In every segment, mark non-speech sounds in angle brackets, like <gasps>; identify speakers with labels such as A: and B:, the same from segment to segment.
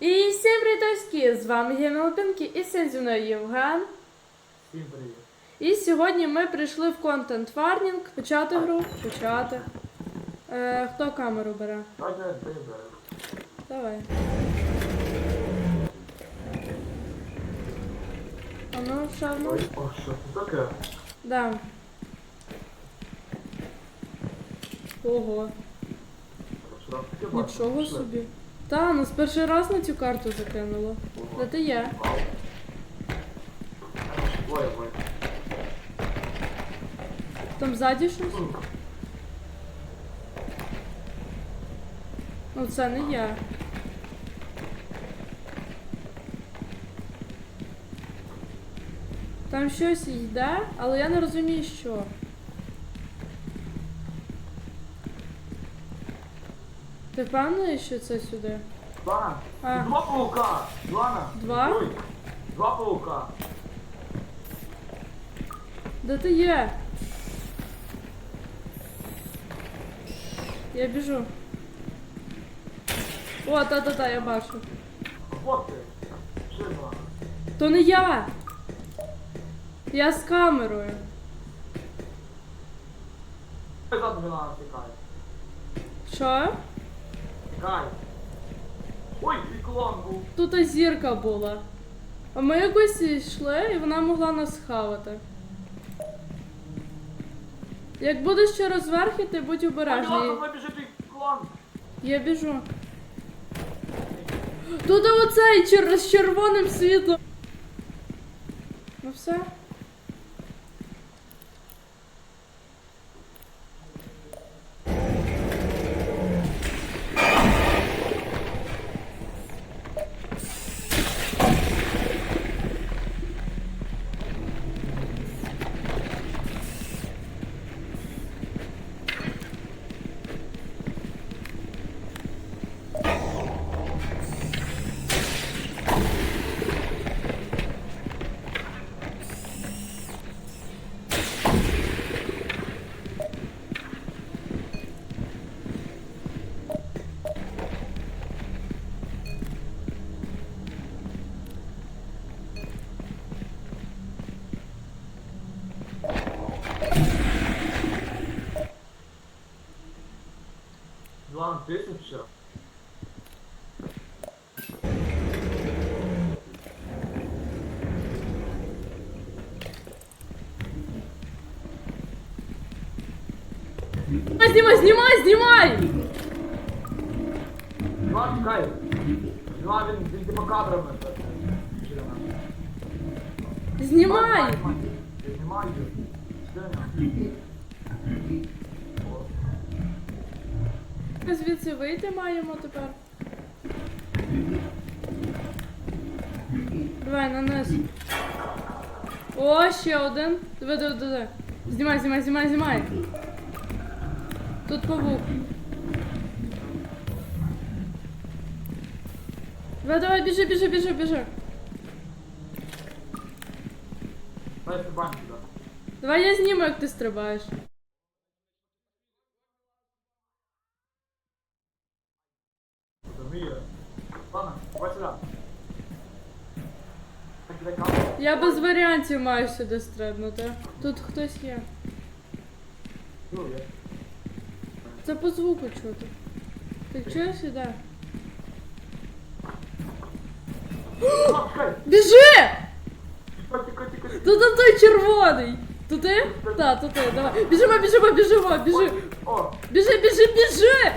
A: І всім привітоськи! З вами Гемелпінки і сьогодні зі мною Євген.
B: Всім привіт.
A: І сьогодні ми прийшли в контент варнінг. Почати гру. Почати. Е, хто камеру бере? Давай. А ну, що
B: Ой, о, що це таке?
A: Да. Ого, нічого собі. Та, нас перший раз на цю карту закинуло. Де ти є?
B: Ой, ой.
A: Там ззаді щось? Ну це не я. Там щось йде, але я не розумію, що. Ти впевнений, що це сюди?
B: Лана,
A: А.
B: два паука! Лана!
A: Два?
B: Ой, два паука!
A: Де ти є? Я біжу. О, та-та-та, я бачу.
B: Вот ти! Лана?
A: То не я! Я з камерою. Що?
B: Ой, твій клон був!
A: Тут зірка була. А ми якось йшли, і вона могла нас хавати. Як будеш ще розверхи, ти будь обережний.
B: Клон!
A: Я біжу. Тут оцей чер... з червоним світлом. Ну все.
B: Лана, тисяча?
A: А, знімай, знімай, знімай!
B: Лана, тікай! Лана, він, він типа кадрами. Чи Лана?
A: Знімай!
B: Я знімаю. Де вона? О.
A: Ми звідси вийти маємо тепер. Давай, нанес. О, ще один. Диви, диви, диви. Знімай, знімай, знімай, знімай. Тут павук. Давай, давай, біжи, біжи, біжи, біжи.
B: Дай стрибаємо сюди.
A: Давай я зніму, як ти стрибаєш.
B: Розуміє. Ладно, давай сюди. Так, дай камеру.
A: Я без варіантів маю сюди стрибнути. Тут хтось є. Це по звуку чути. Ти чуєш?
B: О! <gasps>
A: Біжи! Тут там той червоний. Тут ти? Так, тут ти. Давай. Біжимо, біжимо, біжимо, біжи. Біжи, біжи, біжи!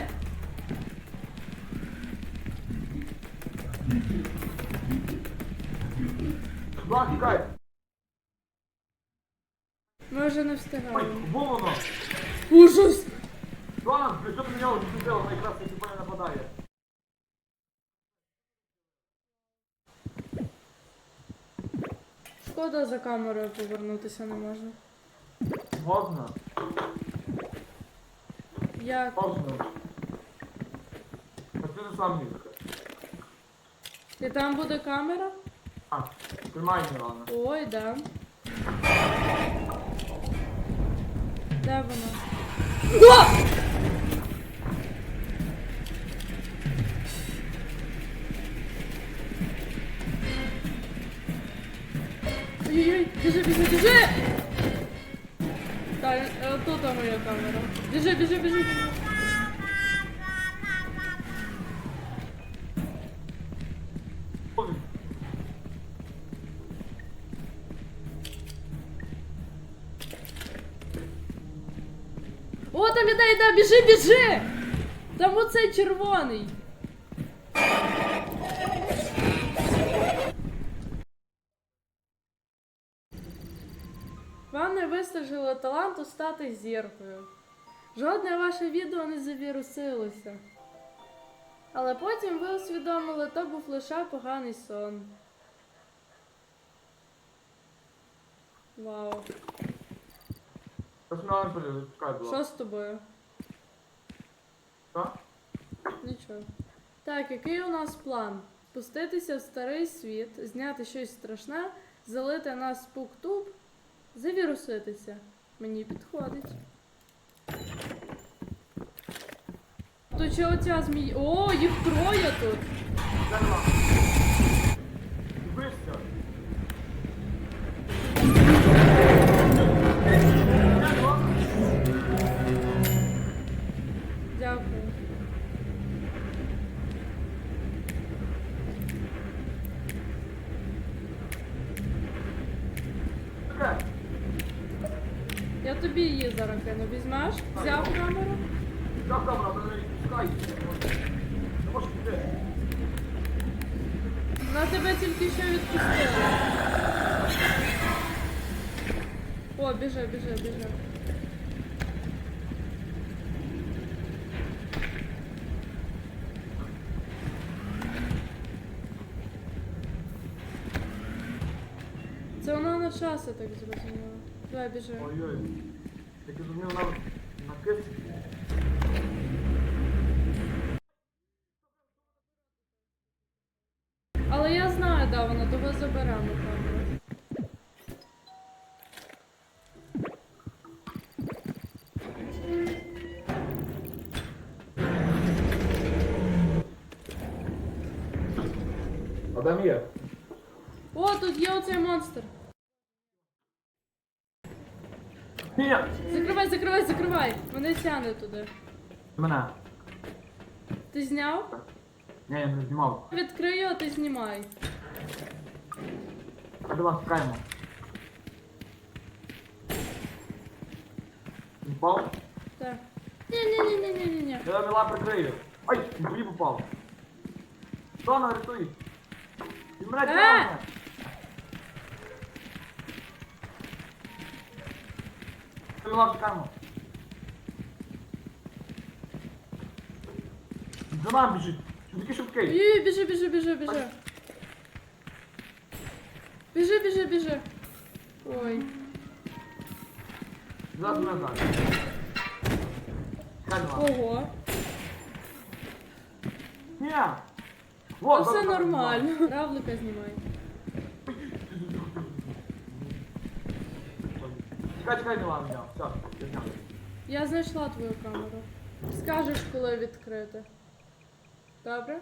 A: Ми вже не встигаємо. Ужас!
B: Ладно, що ти на нього відсудила, вона якраз таки не нападає.
A: Шкода за камерою повернутися не можна.
B: Можна?
A: Як?
B: Можна. А ти не сам місце.
A: І там буде камера?
B: А, тримай мене, ладно.
A: Ой, да. Де вона? О! Іде, іде, біжи, біжи! Там оцей червоний. Вам не вистачило таланту стати зіркою. Жодне ваше відео не завірусилося. Але потім ви усвідомили, то був лише поганий сон. Вау. Що з тобою?
B: Що?
A: Нічого. Так, який у нас план? Спуститися в старий світ, зняти щось страшне, залити нас спуктуб, завіруситися. Мені підходить. То чи оця змія. О, їх троє тут! Я тобі її зараз кину. Візьмеш? Взяв камеру?
B: Взяв камеру, але не пускай. Можеш піти.
A: На тебе тільки що відпустили. О, біжи, біжи, біжи. Це вона на час, я так зрозуміла. Давай біжи.
B: Ой-ой. Як я зрозумів, на, на кисть.
A: Але я знаю, да, вона того заберемо камеру.
B: А де Мія?
A: О, тут є оцей монстр. Закривай, закривай, закривай. Мене тягне туди.
B: Мене.
A: Ти зняв?
B: Ні, я не знімав.
A: Відкрию, а ти знімай.
B: А до вас чекаємо. Він впав?
A: Так. Ні-ні-ні-ні-ні-ні.
B: Я мила прикрию. Ай, тобі попав. Що на рятуй? Він мене
A: Е!
B: тягне. Чекаємо. Він За нами біжить. Такий швидкий.
A: Ій, біжи, біжи, біжи, біжи. Біжи, біжи, біжи. Ой.
B: Мене зараз.
A: Ого.
B: Ні! Вот,
A: все
B: зараз, зараз,
A: нормально. Равлика знімай.
B: Чекай, чекай, Мила, мене. Все, я зняв.
A: Я знайшла твою камеру. Скажеш, коли відкрити. Добре?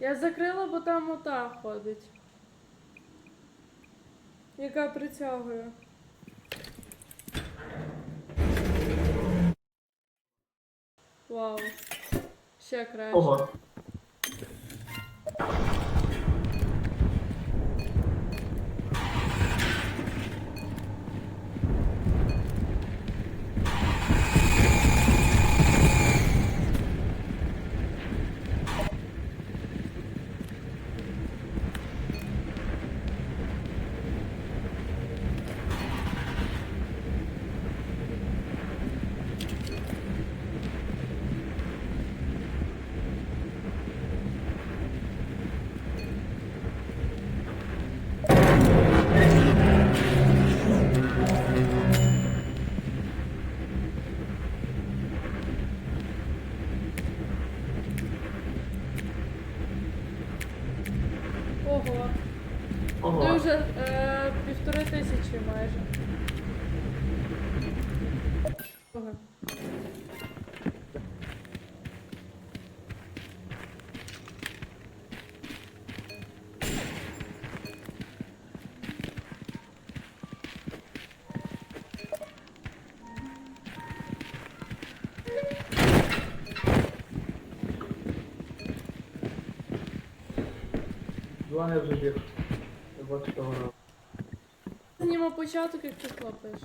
A: Я закрила, бо там ота ходить. Яка притягує. Вау. Ще краще.
B: Ого.
A: Е, півтори тисячі майже. Ого.
B: Два. Того разу.
A: Знімо початок, як ти хлопаєш.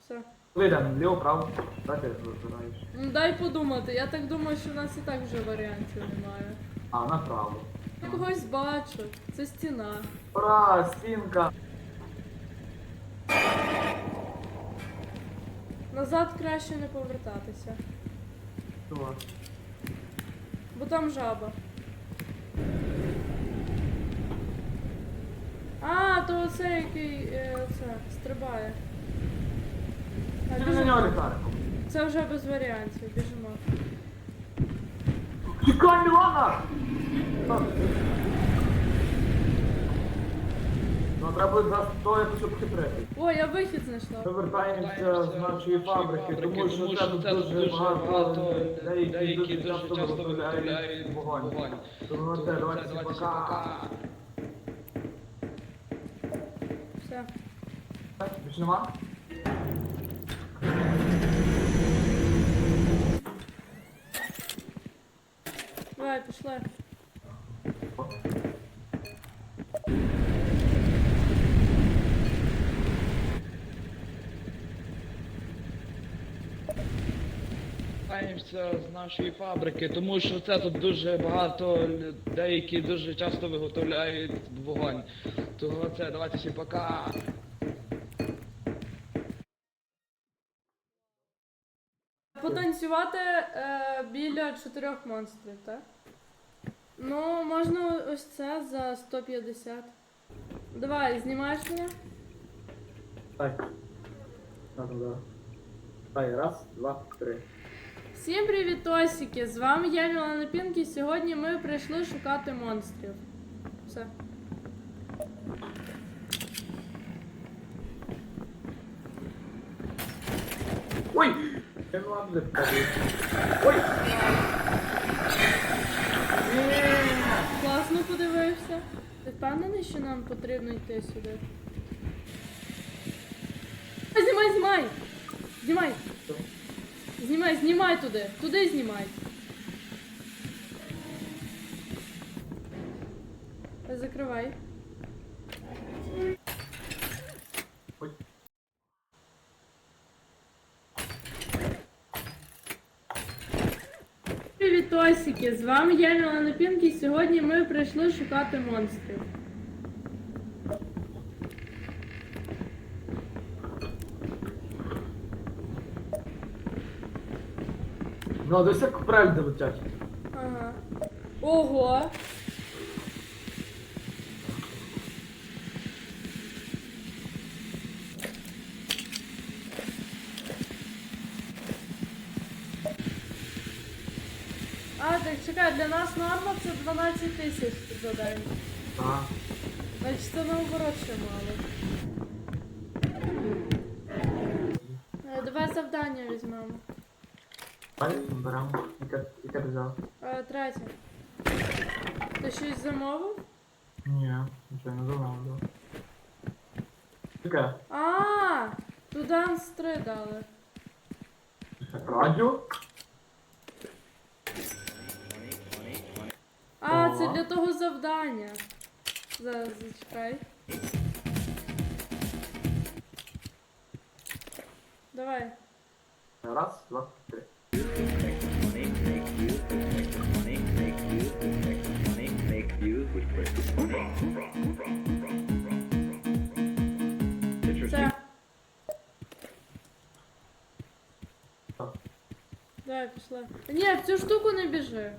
A: Все.
B: Вийдемо, ліво, право. Так я розбираєш.
A: Ну дай подумати, я так думаю, що в нас і так вже варіантів немає.
B: А, направо.
A: Я когось бачу, це стіна.
B: Ура, стінка!
A: Назад краще не повертатися,
B: Чувак.
A: бо там жаба. А, то оце який е, оце, стрибає. А,
B: Ти на
A: біжимо.
B: нього ліхариком.
A: Це вже без варіантів, біжимо.
B: Тікай, Мілана! Ну, треба буде зараз то якось обхитрити.
A: О, я вихід знайшла.
B: Ми вертаємося з нашої фабрики, тому що це тут дуже багато деякі дуже часто виготовляють вогонь. Тому це давайте пока.
A: Все.
B: Більше нема?
A: Давай, пішли.
C: З нашої фабрики, тому що це тут дуже багато лю- деякі дуже часто виготовляють вогонь. Того це давайте всі пока.
A: Потанцювати е, біля чотирьох монстрів, так? Ну, можна ось це за 150. Давай, знімаєш мене?
B: Да. Так, раз, два, три.
A: Всім привіт, Осіки! З вами я Мілана Пінкі. Сьогодні ми прийшли шукати монстрів. Все.
B: Ой! Впаду. Ой!
A: Класно подивився. Ти впевнений, що нам потрібно йти сюди? А, Знімай, знімай! Знімай! Знімай, знімай туди! Туди знімай! Закривай.
B: Ой.
A: Привіт, З вами я Мілана і Сьогодні ми прийшли шукати монстрів.
B: Ну, десь як правильно летять.
A: Ага. Ого! А, так чекай, для нас норма це 12 тисяч за день.
B: Ага.
A: Значить це наоборот ще мало. Е, Давай завдання візьмемо.
B: Далі беремо. Яке, яке ти взяв?
A: Е, Третє. Ти щось замовив?
B: Ні, нічого не замовлю. Яке?
A: А, туди анс 3 дали.
B: Радіо?
A: А, це для того завдання. Зараз зачекай. Давай.
B: Раз, два, три.
A: Це. Давай, пішли. Ні, в цю штуку не біжи.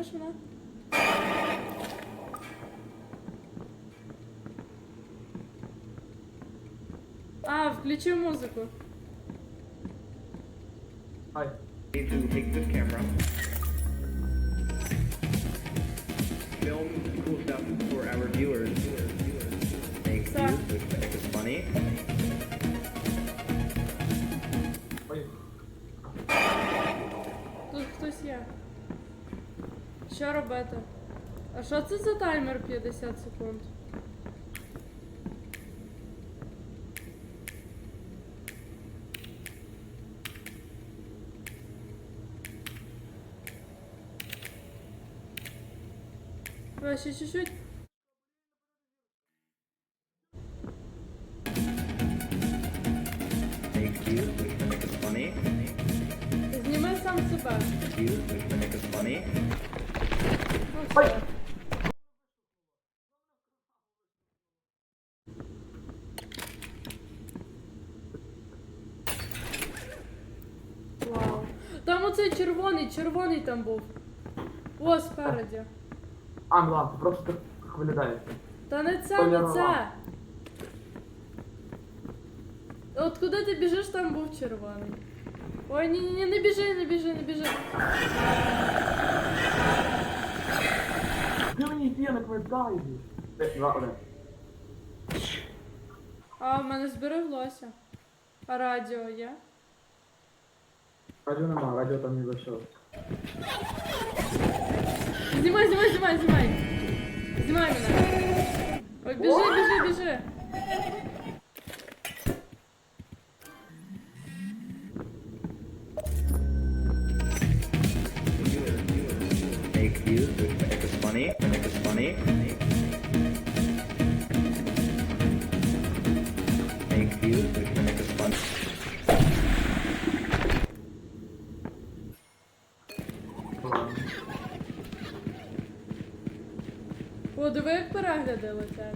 A: мене, знімеш мене. А, включи музику.
B: Ай.
D: need to take this camera, film cool stuff for our viewers, make
A: Sir.
D: views, which I think is funny.
A: Що робити? А що це за таймер 50 секунд? Ще чуть-чуть. Оцей червоний, червоний там був. О, спереді.
B: А, ну ладно, просто так виглядається.
A: Та не це, не це. От куди ти біжиш, там був червоний. Ой, ні, ні, ні, не біжи, не біжи, не біжи.
B: Ти мені п'яник медалі.
A: А, в мене збереглося. А радіо є?
B: Радіо нема, радіо там не зайшов.
A: Знімай, знімай, знімай, знімай. Знімай мене. Ой, біжи, біжи, біжи. О, диви, як перегляди летять.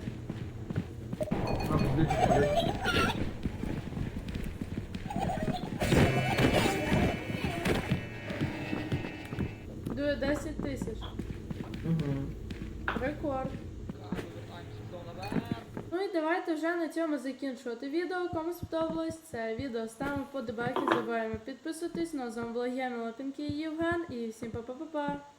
A: Дує 10 тисяч.
B: Угу.
A: Рекорд. Ну давайте вже на цьому закінчувати відео. Кому сподобалось це відео, ставимо вподобайки, забуваємо підписуватись. Ну, а з вами була Євген, і всім па-па-па-па.